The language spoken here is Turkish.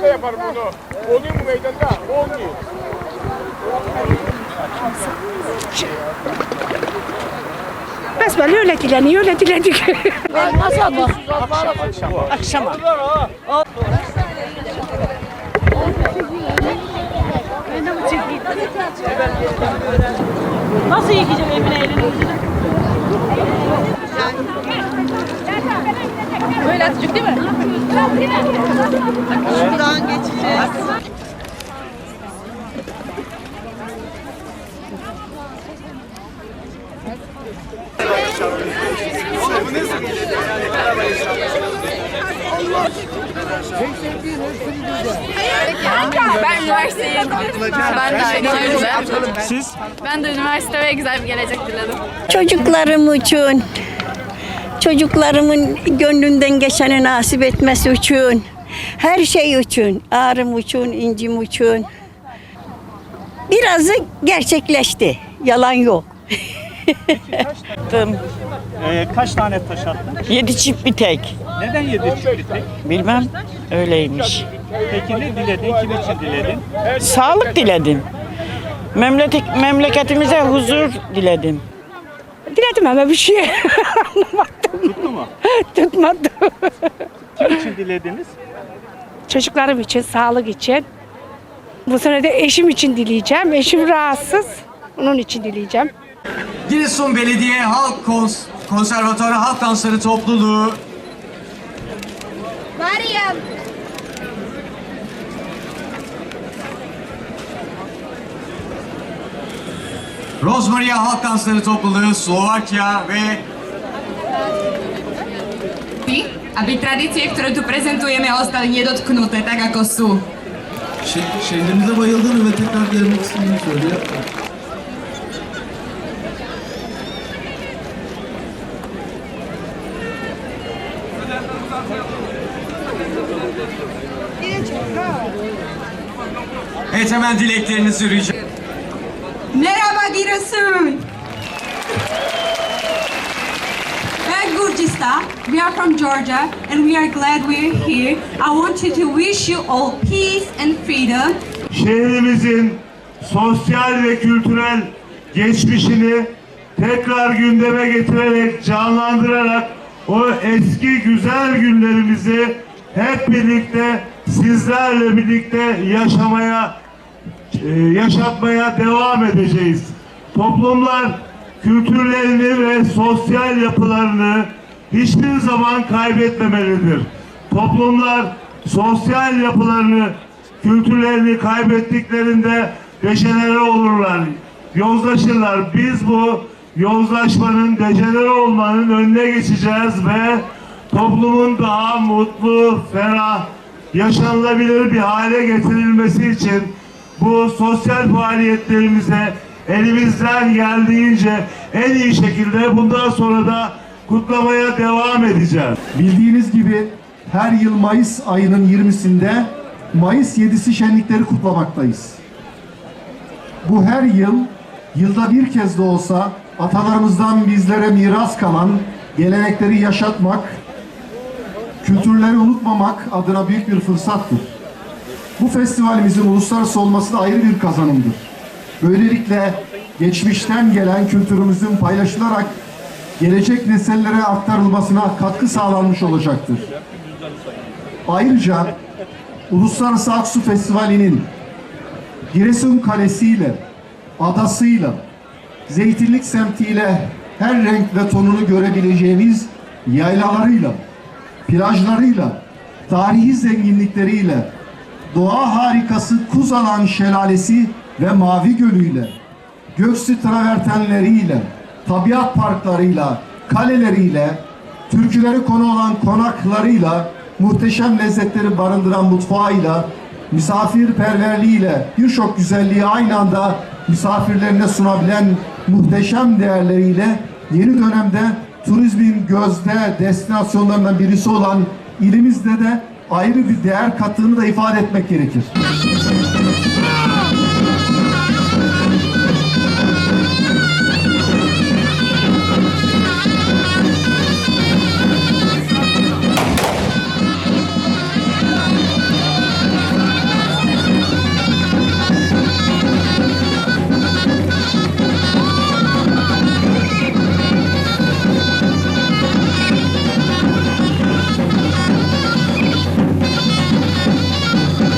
Ne yapar bunu? Oluyor mu meydanda? Olmuyor. Besbelli öyle dileniyor, öyle diledik. Akşama. Nasıl yıkayacağım Emine elini Şuradan geçeceğiz. Ben üniversiteye Ben de aynı. Siz? Ben de üniversite ve güzel bir gelecek diledim. Çocuklarım için, çocuklarımın gönlünden geçeni nasip etmesi için, her şey için, ağrım için, incim için. Birazı gerçekleşti, yalan yok. Ee, kaç tane taş attın? Yedi çift bir tek. Neden yedi çift tek? Bilmem öyleymiş. Peki ne diledin? Kim için diledin? Sağlık diledim. Memleket, memleketimize huzur diledim. Diledim ama bir şey anlamadım. Tuttu mu? Tutmadı. Kim için dilediniz? Çocuklarım için, sağlık için. Bu sene de eşim için dileyeceğim. Eşim rahatsız. Onun için dileyeceğim. Giresun Belediye Halk Kons Konservatuarı Halk Dansları Topluluğu Meryem. Rosmaria Halk Dansları Topluluğu Slovakya ve aby tradície, ktoré tu prezentujeme, ostali nedotknuté, tak ako sú. Şehrimize bayıldığını ve tekrar gelmek istediğini söylüyor. evet hemen dileklerinizi rica Merhaba Giresun. We're Gurjistan. We are from Georgia and we are glad we're here. I wanted to wish you all peace and freedom. şehrimizin sosyal ve kültürel geçmişini tekrar gündeme getirerek, canlandırarak o eski güzel günlerimizi hep birlikte sizlerle birlikte yaşamaya, e, yaşatmaya devam edeceğiz. Toplumlar kültürlerini ve sosyal yapılarını hiçbir zaman kaybetmemelidir. Toplumlar sosyal yapılarını, kültürlerini kaybettiklerinde dejenere olurlar, yozlaşırlar. Biz bu yozlaşmanın, dejenere olmanın önüne geçeceğiz ve toplumun daha mutlu, ferah, yaşanılabilir bir hale getirilmesi için bu sosyal faaliyetlerimize elimizden geldiğince en iyi şekilde bundan sonra da kutlamaya devam edeceğiz. Bildiğiniz gibi her yıl Mayıs ayının 20'sinde Mayıs 7'si şenlikleri kutlamaktayız. Bu her yıl, yılda bir kez de olsa atalarımızdan bizlere miras kalan gelenekleri yaşatmak, kültürleri unutmamak adına büyük bir fırsattır. Bu festivalimizin uluslararası olması da ayrı bir kazanımdır. Böylelikle geçmişten gelen kültürümüzün paylaşılarak gelecek nesillere aktarılmasına katkı sağlanmış olacaktır. Ayrıca Uluslararası Aksu Festivali'nin Giresun Kalesi'yle, adasıyla, Zeytinlik semtiyle her renk ve tonunu görebileceğimiz yaylalarıyla, plajlarıyla, tarihi zenginlikleriyle, doğa harikası Kuzalan Şelalesi ve Mavi Gölü'yle, Göksu travertenleriyle, tabiat parklarıyla, kaleleriyle, türküleri konu olan konaklarıyla, muhteşem lezzetleri barındıran mutfağıyla, misafirperverliğiyle, birçok güzelliği aynı anda misafirlerine sunabilen muhteşem değerleriyle yeni dönemde turizmin gözde destinasyonlarından birisi olan ilimizde de ayrı bir değer kattığını da ifade etmek gerekir.